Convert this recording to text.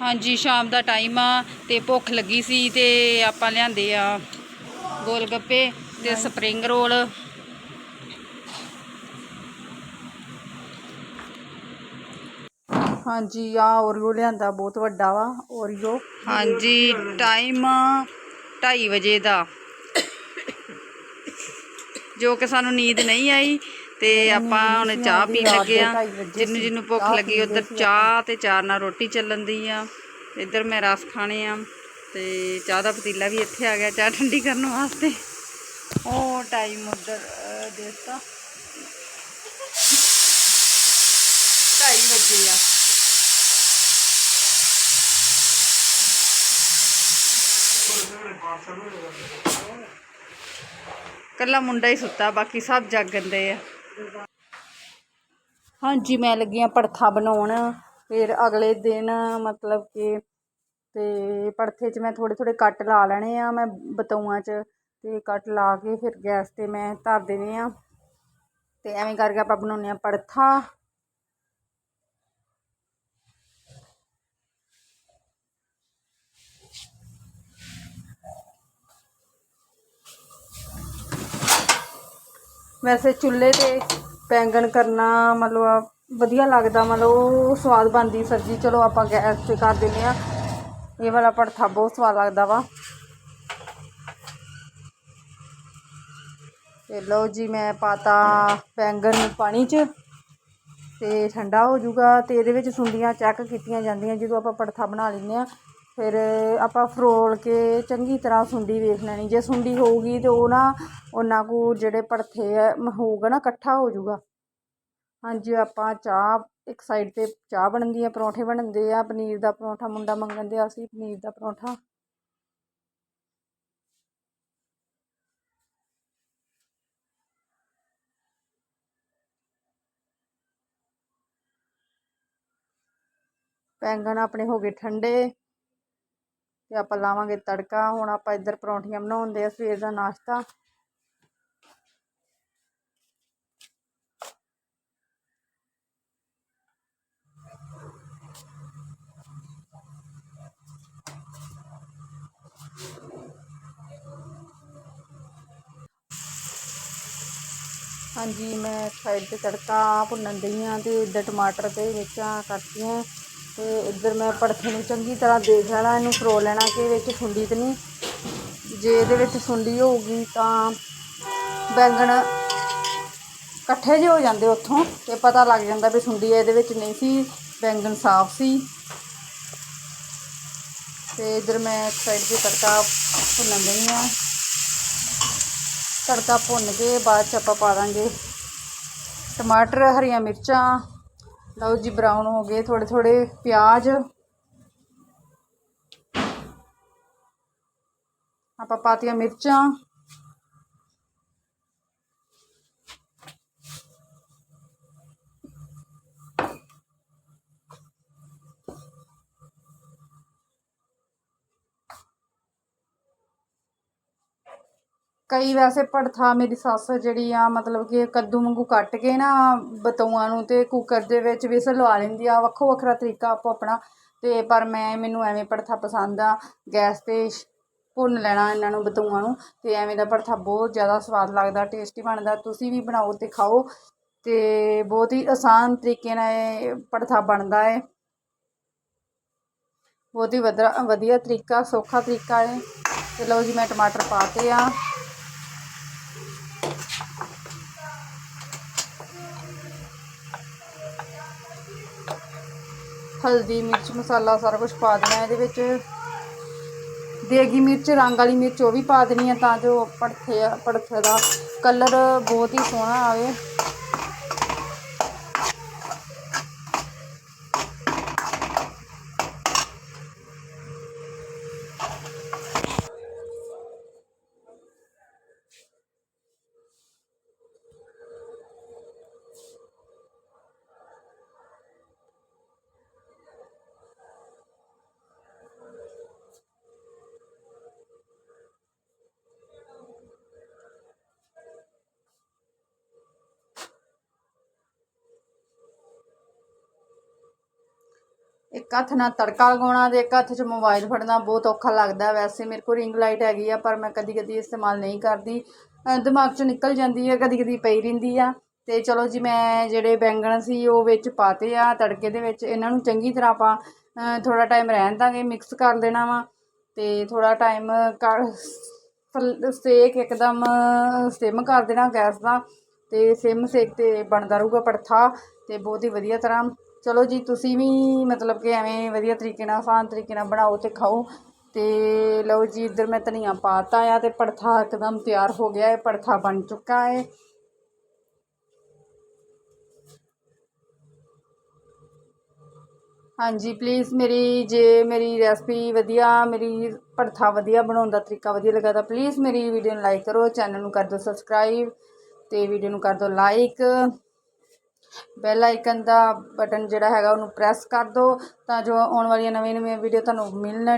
ਹਾਂਜੀ ਸ਼ਾਮ ਦਾ ਟਾਈਮ ਆ ਤੇ ਭੁੱਖ ਲੱਗੀ ਸੀ ਤੇ ਆਪਾਂ ਲਿਆਂਦੇ ਆ ਗੋਲ ਗੱਪੇ ਤੇ ਸਪਰਿੰਗ ਰੋਲ ਹਾਂਜੀ ਆ ਓਰੀਓ ਲਿਆਂਦਾ ਬਹੁਤ ਵੱਡਾ ਵਾ ਓਰੀਓ ਹਾਂਜੀ ਟਾਈਮ 2:30 ਵਜੇ ਦਾ। ਜੋ ਕਿ ਸਾਨੂੰ ਨੀਂਦ ਨਹੀਂ ਆਈ ਤੇ ਆਪਾਂ ਹੁਣ ਚਾਹ ਪੀਣ ਲੱਗੇ ਦੇ ਆ ਢਾਈ ਵਜੇ ਜਿਹਨੂੰ ਜਿਹਨੂੰ ਭੁੱਖ ਲੱਗੀ ਪੀਂਦੇ ਉਧਰ ਸੀ ਚਾਹ ਤੇ ਚਾਰ ਨਾਲ ਰੋਟੀ ਚੱਲਣ ਦੀ ਆ। ਇੱਧਰ ਮੈਂ ਰਸ ਖਾਣੇ ਆ ਤੇ ਚਾਹ ਦਾ ਪਤੀਲਾ ਵੀ ਇੱਥੇ ਆ ਗਿਆ, ਚਾਹ ਠੰਡੀ ਕਰਨ ਵਾਸਤੇ। ਉਹ ਟਾਈਮ ਉਧਰ ਦੇਤਾ। 2:30 ਵਜੇ ਆ? ਕੱਲਾ ਮੁੰਡਾ ਹੀ ਸੁੱਤਾ, ਬਾਕੀ ਸਭ ਜਾਗਦੇ ਆ। ਹਾਂਜੀ, ਮੈਂ ਲੱਗੀ ਆ ਪੜਥਾ ਬਣਾਉਣ। ਫਿਰ ਅਗਲੇ ਦਿਨ ਮਤਲਬ ਕਿ ਤੇ ਪੜਥੇ 'ਚ ਮੈਂ ਥੋੜੇ ਥੋੜੇ ਕੱਟ ਲਾ ਲੈਣੇ ਆ, ਮੈਂ ਬਤੌਆਂ 'ਚ ਤੇ ਕੱਟ ਲਾ ਕੇ ਫਿਰ ਗੈਸ ਤੇ ਮੈਂ ਧਰ ਦੇਣੇ ਆ। ਤੇ ਐਵੇਂ ਕਰਕੇ ਆਪਾਂ ਬਣਾਉਂਦੇ ਆ ਪੜਥਾ। ਵੈਸੇ ਚੁੱਲ੍ਹੇ ਤੇ ਬੈਂਗਣ ਕਰਨਾ ਮਤਲਬ ਵਧੀਆ ਲੱਗਦਾ, ਮਤਲਬ ਉਹ ਸਵਾਦ ਬਣਦੀ ਸਬਜ਼ੀ। ਚਲੋ ਆਪਾਂ ਗੈਸ ਤੇ ਕਰ ਦਿੰਦੇ ਆ ਇਹ ਵਾਲਾ ਪੜਥਾ ਬਹੁਤ ਸਵਾਦ ਲੱਗਦਾ ਵਾ। ਤੇ ਲਓ ਜੀ, ਮੈਂ ਪਾਤਾ ਬੈਂਗਣ ਪਾਣੀ 'ਚ। ਤੇ ਠੰਡਾ ਹੋ ਜਾਊਗਾ। ਤੇ ਇਹਦੇ ਵਿੱਚ ਸੁੰਡੀਆਂ ਚੈੱਕ ਕੀਤੀਆਂ ਜਾਂਦੀਆਂ, ਜਦੋਂ ਆਪਾਂ ਪੜਥਾ ਬਣਾ ਲੈਂਦੇ ਆ ਫਿਰ ਆਪਾਂ ਫਰੋਲ ਕੇ ਚੰਗੀ ਤਰ੍ਹਾਂ ਸੁੰਡੀ ਵੇਖ ਲੈਣੀ। ਜੇ ਸੁੰਡੀ ਹੋਊਗੀ ਤਾਂ ਉਹ ਨਾ ਉਹਨਾਂ ਕੁ ਜਿਹੜੇ ਪੜਥੇ ਆ ਹੋਊਗਾ ਨਾ, ਇਕੱਠਾ ਹੋ ਜਾਊਗਾ। ਹਾਂਜੀ, ਆਪਾਂ ਚਾਹ, ਇੱਕ ਸਾਈਡ ਤੇ ਚਾਹ ਬਣਦੀ ਆ, ਪਰੌਂਠੇ ਬਣਦੇ ਆ। ਪਨੀਰ ਦਾ ਪਰੌਂਠਾ ਮੁੰਡਾ ਮੰਗਣ ਦੇ ਅਸੀਂ ਪਨੀਰ ਦਾ ਪਰੌਂਠਾ। ਬੈਂਗਣ ਆਪਣੇ ਹੋ ਗਏ ਠੰਡੇ। ਤੇ ਆਪਾਂ ਲਾਵਾਂਗੇ ਤੜਕਾ। ਹੁਣ ਆਪਾਂ ਇੱਧਰ ਪਰੌਂਠੀਆਂ ਬਣਾਉਂਦੇ ਆ, ਸਵੇਰ ਦਾ ਨਾਸ਼ਤਾ। ਹਾਂਜੀ, ਮੈਂ ਸਾਈਡ ਤੇ ਤੜਕਾ ਭੁੰਨਣ ਦਈ ਆ ਤੇ ਇੱਧਰ ਟਮਾਟਰ ਤੇ ਮਿਰਚਾਂ ਕੱਟੀਆਂ ਤੇ ਇੱਧਰ ਮੈਂ ਪੜਥੇ ਨੂੰ ਚੰਗੀ ਤਰ੍ਹਾਂ ਦੇਖ ਲੈਣਾ, ਇਹਨੂੰ ਫਰੋਲ ਲੈਣਾ ਕਿ ਵਿੱਚ ਸੁੰਡੀ ਤੇ ਨਹੀਂ। ਜੇ ਇਹਦੇ ਵਿੱਚ ਸੁੰਡੀ ਹੋਊਗੀ ਤਾਂ ਬੈਂਗਣ ਇਕੱਠੇ ਜਿਹੇ ਹੋ ਜਾਂਦੇ ਉੱਥੋਂ ਤੇ ਪਤਾ ਲੱਗ ਜਾਂਦਾ ਵੀ ਸੁੰਡੀ ਇਹਦੇ ਵਿੱਚ ਨਹੀਂ ਸੀ, ਬੈਂਗਣ ਸਾਫ਼ ਸੀ। ਤੇ ਇੱਧਰ ਮੈਂ ਇੱਕ ਸਾਈਡ ਤੇ ਤੜਕਾ ਭੁੰਨਣ ਦਈ ਹਾਂ ਤੜਕਾ ਭੁੰਨ ਕੇ ਬਾਅਦ ਚ ਆਪਾਂ ਪਾ ਦਾਂਗੇ ਟਮਾਟਰ, ਹਰੀਆਂ ਮਿਰਚਾਂ ਲਓ ਜੀ ਬਰਾਊਨ ਹੋ ਗਏ ਥੋੜੇ ਥੋੜੇ ਪਿਆਜ਼। ਆਪਾਂ ਪਾਤੀਆਂ ਮਿਰਚਾਂ। ਕਈ ਵੈਸੇ ਭੜਥਾ ਮੇਰੀ ਸੱਸ ਜਿਹੜੀ ਆ, ਮਤਲਬ ਕਿ ਕੱਦੂ ਵਾਂਗੂ ਕੱਟ ਕੇ ਨਾ ਬਤੌਆਂ ਨੂੰ ਤੇ ਕੁੱਕਰ ਦੇ ਵਿੱਚ ਵਿਸਲ ਲਵਾ ਲੈਂਦੀ ਆ, ਵੱਖੋ ਵੱਖਰਾ ਤਰੀਕਾ ਆਪੋ ਆਪਣਾ। ਤੇ ਪਰ ਮੈਂ, ਮੈਨੂੰ ਐਵੇਂ ਭੜਥਾ ਪਸੰਦ ਆ, ਗੈਸ ਤੇ ਭੁੰਨ ਲੈਣਾ ਇਹਨਾਂ ਨੂੰ ਬਤੌਆਂ ਨੂੰ, ਤੇ ਐਵੇਂ ਦਾ ਭੜਥਾ ਬਹੁਤ ਜ਼ਿਆਦਾ ਸਵਾਦ ਲੱਗਦਾ, ਟੇਸਟੀ ਬਣਦਾ, ਤੁਸੀਂ ਵੀ ਬਣਾਓ ਤੇ ਖਾਓ। ਤੇ ਬਹੁਤ ਹੀ ਆਸਾਨ ਤਰੀਕੇ ਨਾਲ ਇਹ ਭੜਥਾ ਬਣਦਾ ਹੈ ਬਹੁਤ ਹੀ ਵਧੀਆ ਵਧੀਆ ਤਰੀਕਾ, ਸੌਖਾ ਤਰੀਕਾ ਹੈ ਤੇ ਲਓ ਜੀ, ਮੈਂ ਟਮਾਟਰ ਪਾਤੇ ਆ। ਹਲਦੀ, ਮਿਰਚ, ਮਸਾਲਾ ਸਾਰਾ ਕੁਝ ਪਾ ਦੇਣਾ ਇਹਦੇ ਵਿੱਚ। ਦੇਗੀ ਮਿਰਚ, ਰੰਗ ਵਾਲੀ ਮਿਰਚ ਉਹ ਵੀ ਪਾ ਦੇਣੀ ਆ ਤਾਂ ਜੋ ਪੜਥੇ ਆ ਪੜਥੇ ਦਾ ਕਲਰ ਬਹੁਤ ਹੀ ਸੋਹਣਾ ਆਵੇ। ਇੱਕ ਹੱਥ ਨਾਲ ਤੜਕਾ ਲਗਾਉਣਾ ਤੇ ਇੱਕ ਹੱਥ 'ਚ ਮੋਬਾਈਲ ਫੜਨਾ ਬਹੁਤ ਔਖਾ ਲੱਗਦਾ ਵੈਸੇ ਮੇਰੇ ਕੋਲ ਰਿੰਗ ਲਾਈਟ ਹੈਗੀ ਆ, ਪਰ ਮੈਂ ਕਦੀ ਕਦੀ ਇਸਤੇਮਾਲ ਨਹੀਂ ਕਰਦੀ। ਦਿਮਾਗ 'ਚੋਂ ਨਿਕਲ ਜਾਂਦੀ ਹੈ ਕਦੀ ਕਦੀ ਪਈ ਰਹਿੰਦੀ ਆ। ਤੇ ਚਲੋ ਜੀ ਮੈਂ ਜਿਹੜੇ ਬੈਂਗਣ ਸੀ ਉਹ ਵਿੱਚ ਪਾਤੇ ਆ ਤੜਕੇ ਦੇ ਵਿੱਚ, ਇਹਨਾਂ ਨੂੰ ਚੰਗੀ ਤਰ੍ਹਾਂ ਆਪਾਂ ਥੋੜਾ ਟਾਈਮ ਰਹਿਣ ਦਾਂਗੇ ਮਿਕਸ ਕਰ ਦੇਣਾ ਵਾ। ਤੇ ਥੋੜਾ ਟਾਈਮ ਕਰ, ਫਲ- ਸੇਕ ਇੱਕਦਮ ਸਿਮ ਕਰ ਦੇਣਾ ਗੈਸ ਦਾ। ਤੇ ਸਿਮ ਸੇਕ ਤੇ ਬਣਦਾ ਰਹੂਗਾ ਪੜਥਾ ਤੇ ਬਹੁਤ ਹੀ ਵਧੀਆ ਤਰ੍ਹਾਂ ਚਲੋ ਜੀ, ਤੁਸੀਂ ਵੀ ਮਤਲਬ ਕਿ ਐਵੇਂ ਵਧੀਆ ਤਰੀਕੇ ਨਾਲ, ਆਸਾਨ ਤਰੀਕੇ ਨਾਲ ਬਣਾਓ ਅਤੇ ਖਾਓ। ਅਤੇ ਲਓ ਜੀ, ਇੱਧਰ ਮੈਂ ਧਨੀਆ ਪਾਤਾ ਆ ਅਤੇ ਪੜਥਾ ਇੱਕਦਮ ਤਿਆਰ ਹੋ ਗਿਆ ਹੈ ਪੜਥਾ ਬਣ ਚੁੱਕਾ ਹੈ। ਹਾਂਜੀ ਪਲੀਜ਼ ਮੇਰੀ ਜੇ ਮੇਰੀ ਰੈਸਪੀ ਵਧੀਆ, ਮੇਰੀ ਭੜਥਾ ਵਧੀਆ ਬਣਾਉਣ ਦਾ ਤਰੀਕਾ ਵਧੀਆ ਲੱਗਾ ਤਾਂ ਪਲੀਜ਼ ਮੇਰੀ ਵੀਡੀਓ ਨੂੰ ਲਾਈਕ ਕਰੋ ਚੈਨਲ ਨੂੰ ਕਰ ਦਿਓ ਸਬਸਕ੍ਰਾਈਬ ਅਤੇ ਵੀਡੀਓ ਨੂੰ ਕਰ ਦਿਓ ਲਾਈਕ ਬੈਲ ਆਈਕਨ ਦਾ ਬਟਨ ਜਿਹੜਾ ਹੈਗਾ ਉਹਨੂੰ ਪ੍ਰੈਸ ਕਰ ਦਿਓ ਤਾਂ ਜੋ ਆਉਣ ਵਾਲੀਆਂ ਨਵੀਆਂ ਨਵੀਆਂ ਵੀਡੀਓ ਤੁਹਾਨੂੰ ਮਿਲਣ